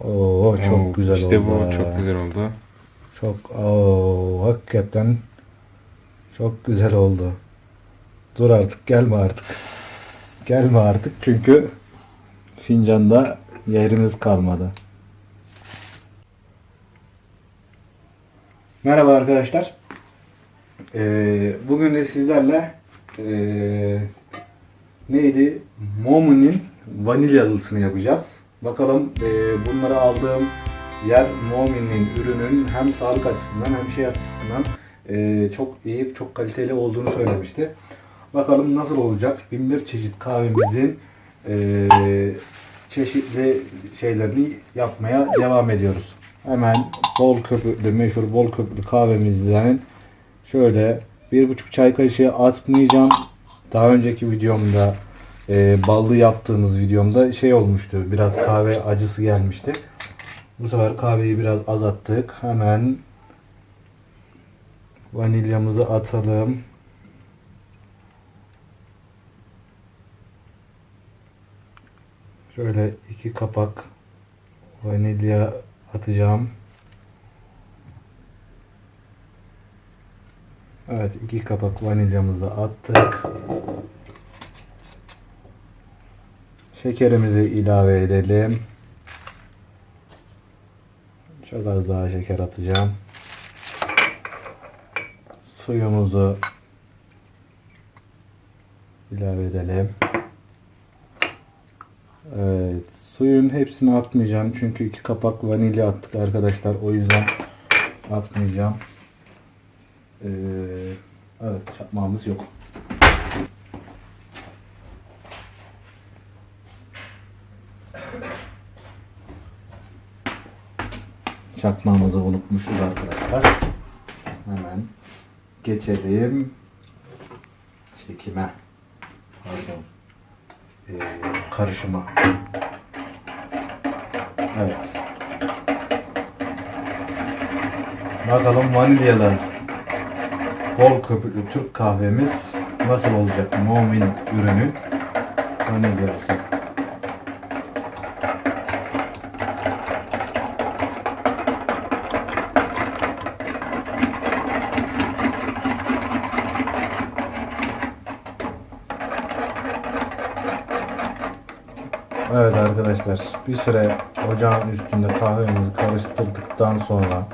Oo çok Oo, güzel işte oldu. bu ha. çok güzel oldu. Çok oo, hakikaten çok güzel oldu. Dur artık gelme artık. Gelme artık çünkü fincanda yerimiz kalmadı. Merhaba arkadaşlar. Ee, bugün de sizlerle ee, neydi? Momu'nin vanilyalısını yapacağız. Bakalım ee, bunları aldığım yer Momin'in ürünün hem sağlık açısından hem şey açısından ee, çok iyi, çok kaliteli olduğunu söylemişti. Bakalım nasıl olacak? Binbir çeşit kahvemizin ee, çeşitli şeylerini yapmaya devam ediyoruz. Hemen bol köpüklü, meşhur bol köpüklü kahvemizden şöyle bir buçuk çay kaşığı atmayacağım. Daha önceki videomda e, ballı yaptığımız videomda şey olmuştu. Biraz kahve acısı gelmişti. Bu sefer kahveyi biraz azalttık. Hemen vanilyamızı atalım. Şöyle iki kapak vanilya atacağım. Evet iki kapak vanilyamızı attık. Şekerimizi ilave edelim. Çok az daha şeker atacağım. Suyumuzu ilave edelim. Evet, suyun hepsini atmayacağım çünkü iki kapak vanilya attık arkadaşlar. O yüzden atmayacağım. Ee, evet, çakmağımız yok. Çakmağımızı unutmuşuz arkadaşlar. Hemen geçelim çekime. Pardon. Ee, karışıma. Evet. Bakalım vanilyalı bol köpüklü Türk kahvemiz nasıl olacak? Mumin ürünü vanilyalısı. Evet arkadaşlar bir süre ocağın üstünde kahvemizi karıştırdıktan sonra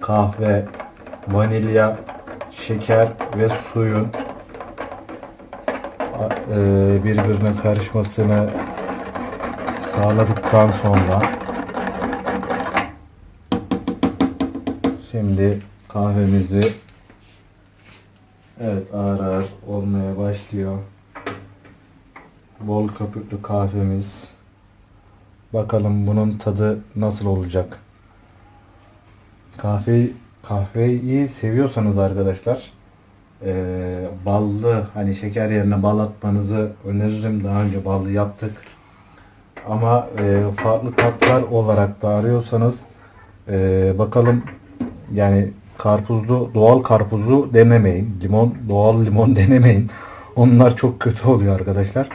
kahve, vanilya, şeker ve suyun e, birbirine karışmasını sağladıktan sonra şimdi kahvemizi evet ağır ağır olmaya başlıyor. Bol köpüklü kahvemiz. Bakalım bunun tadı nasıl olacak. Kahve kahveyi seviyorsanız arkadaşlar eee, ballı hani şeker yerine bal atmanızı öneririm. Daha önce ballı yaptık. Ama eee, farklı tatlar olarak da arıyorsanız eee, bakalım yani karpuzlu doğal karpuzu denemeyin. Limon doğal limon denemeyin. Onlar çok kötü oluyor arkadaşlar.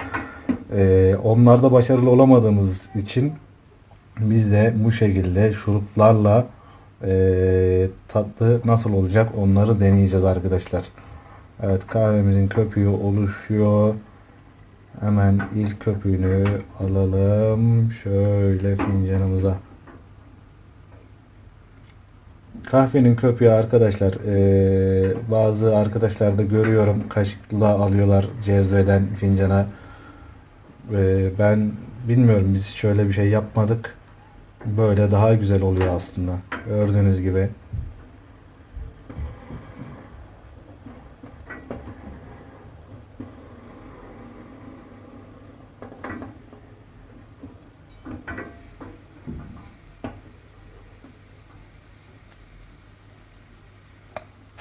Ee, onlarda başarılı olamadığımız için biz de bu şekilde şuruplarla e, tatlı nasıl olacak onları deneyeceğiz arkadaşlar. Evet kahvemizin köpüğü oluşuyor. Hemen ilk köpüğünü alalım şöyle fincanımıza. Kahvenin köpüğü arkadaşlar eee, bazı arkadaşlar da görüyorum kaşıkla alıyorlar cezveden fincana. Eee, ben bilmiyorum biz şöyle bir şey yapmadık. Böyle daha güzel oluyor aslında. Gördüğünüz gibi.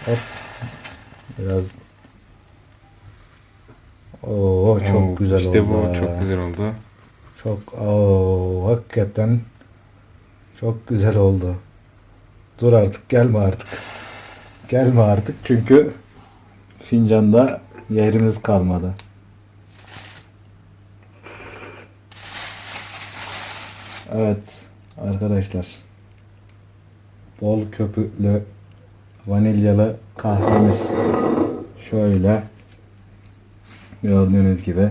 Hop. Biraz Oo çok güzel işte oldu. bu ha. çok güzel oldu. Çok oo hakikaten çok güzel oldu. Dur artık gelme artık. Gelme artık çünkü fincanda yerimiz kalmadı. Evet. Arkadaşlar bol köpüklü vanilyalı kahvemiz şöyle gördüğünüz gibi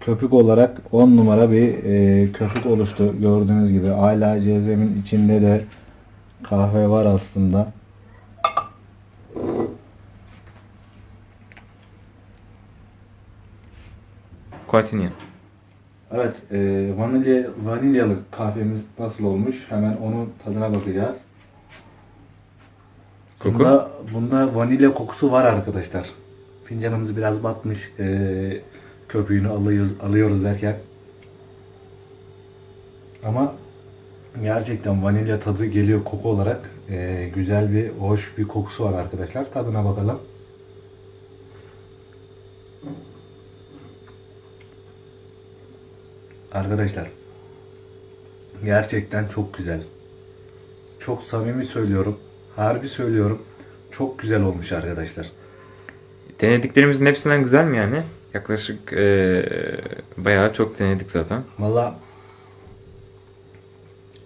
köpük olarak 10 numara bir e, köpük oluştu gördüğünüz gibi hala cezvemin içinde de kahve var aslında Continue. Evet, e, vanilya vanilyalı kahvemiz nasıl olmuş? Hemen onun tadına bakacağız. Koku? Bunda, bunda vanilya kokusu var arkadaşlar. Fincanımız biraz batmış. E, köpüğünü alıyoruz, alıyoruz derken. Ama gerçekten vanilya tadı geliyor koku olarak. E, güzel bir, hoş bir kokusu var arkadaşlar. Tadına bakalım. Arkadaşlar gerçekten çok güzel. Çok samimi söylüyorum. Harbi söylüyorum. Çok güzel olmuş arkadaşlar. Denediklerimizin hepsinden güzel mi yani? Yaklaşık eee bayağı çok denedik zaten. Valla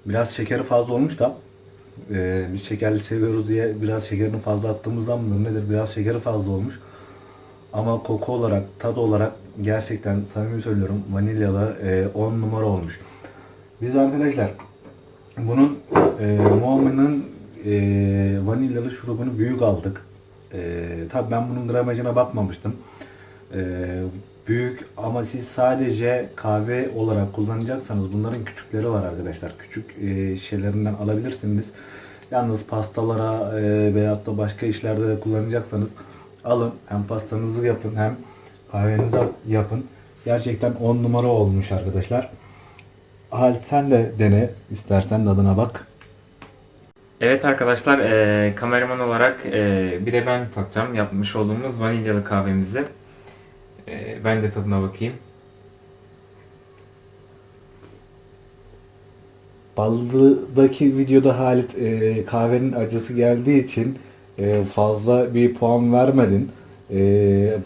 biraz şekeri fazla olmuş da e, biz şekerli seviyoruz diye biraz şekerini fazla attığımızdan mıdır nedir biraz şekeri fazla olmuş. Ama koku olarak, tat olarak gerçekten samimi söylüyorum vanilyalı 10 numara olmuş. Biz arkadaşlar bunun e, Muammer'ın e, vanilyalı şurubunu büyük aldık. E, tabii ben bunun gramajına bakmamıştım. E, büyük ama siz sadece kahve olarak kullanacaksanız bunların küçükleri var arkadaşlar. Küçük e, şeylerinden alabilirsiniz. Yalnız pastalara e, veyahut da başka işlerde de kullanacaksanız alın. Hem pastanızı yapın hem kahvenizi yapın. Gerçekten 10 numara olmuş arkadaşlar. Halit sen de dene istersen tadına bak. Evet arkadaşlar eee, kameraman olarak eee, bir de ben bakacağım yapmış olduğumuz vanilyalı kahvemizi. Eee, ben de tadına bakayım. Ballı'daki videoda Halit e, kahvenin acısı geldiği için e, fazla bir puan vermedin. E,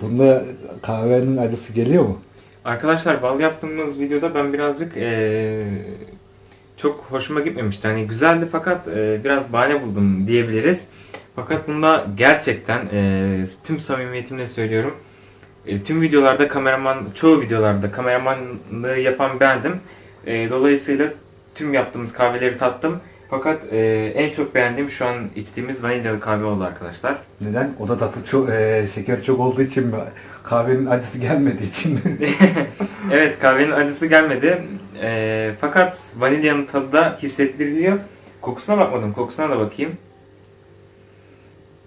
bunda kahvenin acısı geliyor mu? Arkadaşlar bal yaptığımız videoda ben birazcık eee, çok hoşuma gitmemişti. Hani güzeldi fakat eee, biraz bahane buldum diyebiliriz. Fakat bunda gerçekten eee, tüm samimiyetimle söylüyorum. E, tüm videolarda kameraman, çoğu videolarda kameramanlığı yapan bendim. E, dolayısıyla tüm yaptığımız kahveleri tattım. Fakat e, en çok beğendiğim şu an içtiğimiz vanilyalı kahve oldu arkadaşlar. Neden? O da tatlı çok, e, şeker çok olduğu için mi? Kahvenin acısı gelmediği için mi? evet kahvenin acısı gelmedi. E, fakat vanilyanın tadı da hissettiriliyor. Kokusuna bakmadım. Kokusuna da bakayım.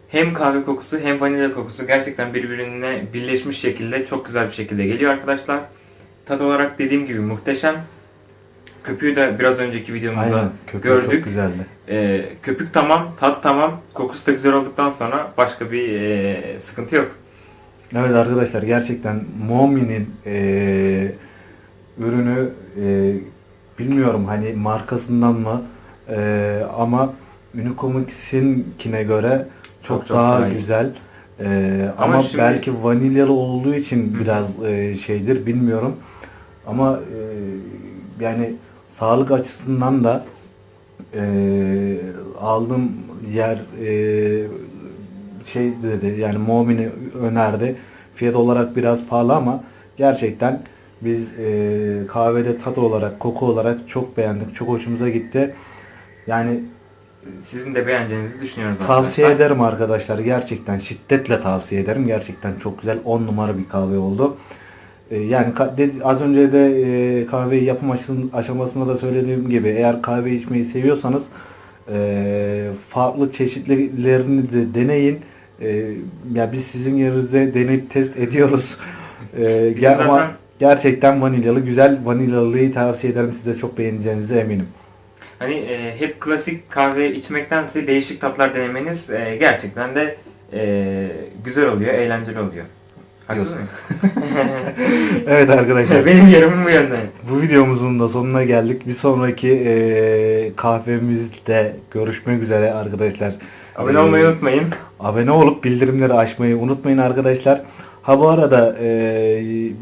Hem kahve kokusu hem vanilya kokusu gerçekten birbirine birleşmiş şekilde çok güzel bir şekilde geliyor arkadaşlar. Tat olarak dediğim gibi muhteşem. Köpüğü de biraz önceki videomuzda Aynen. Köpüğü gördük. çok güzeldi. Ee, köpük tamam, tat tamam, kokusu da güzel olduktan sonra başka bir e, sıkıntı yok. Evet arkadaşlar gerçekten Momi'nin e, ürünü e, bilmiyorum hani markasından mı e, ama Unicomics'inkine göre çok, Çok çok daha, daha iyi. güzel. E, Ama ama şimdi- belki vanilyalı olduğu için biraz e, şeydir bilmiyorum. Ama e, yani sağlık açısından da e, aldığım yer e, şey dedi yani Mumin'i önerdi. Fiyat olarak biraz pahalı ama gerçekten biz e, kahvede tat olarak, koku olarak çok beğendik. Çok hoşumuza gitti. Yani Sizin de beğeneceğinizi düşünüyoruz arkadaşlar. tavsiye ederim arkadaşlar. Gerçekten şiddetle tavsiye ederim. Gerçekten çok güzel 10 numara bir kahve oldu. E, yani az önce de e, kahveyi yapım aşamasında da söylediğim gibi eğer kahve içmeyi seviyorsanız e, farklı çeşitlerini de deneyin. Ya biz sizin yerinizde deneyip test ediyoruz. Ger- zaten- gerçekten vanilyalı güzel vanilyalıyı tavsiye ederim. Siz de çok beğeneceğinize eminim. Hani e, hep klasik kahve içmektense değişik tatlar denemeniz e, gerçekten de e, güzel oluyor, eğlenceli oluyor. Haksız? Evet arkadaşlar. Benim yorumum bu yönde. Bu videomuzun da sonuna geldik. Bir sonraki e, kahvemizde görüşmek üzere arkadaşlar. Abone E, olmayı unutmayın. Abone olup bildirimleri açmayı unutmayın arkadaşlar. Ha bu arada e,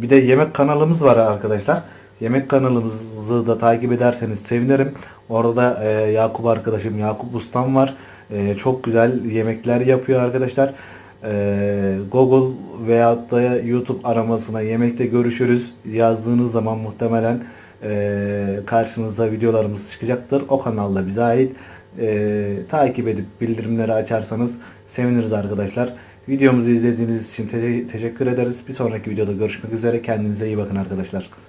bir de yemek kanalımız var arkadaşlar. Yemek kanalımızı da takip ederseniz sevinirim. Orada e, Yakup arkadaşım Yakup Ustam var. E, çok güzel yemekler yapıyor arkadaşlar. E, Google veyahut da YouTube aramasına yemekte görüşürüz yazdığınız zaman muhtemelen e, karşınıza videolarımız çıkacaktır. O kanalda bize ait. E, takip edip bildirimleri açarsanız seviniriz arkadaşlar. Videomuzu izlediğiniz için te- teşekkür ederiz. Bir sonraki videoda görüşmek üzere. Kendinize iyi bakın arkadaşlar.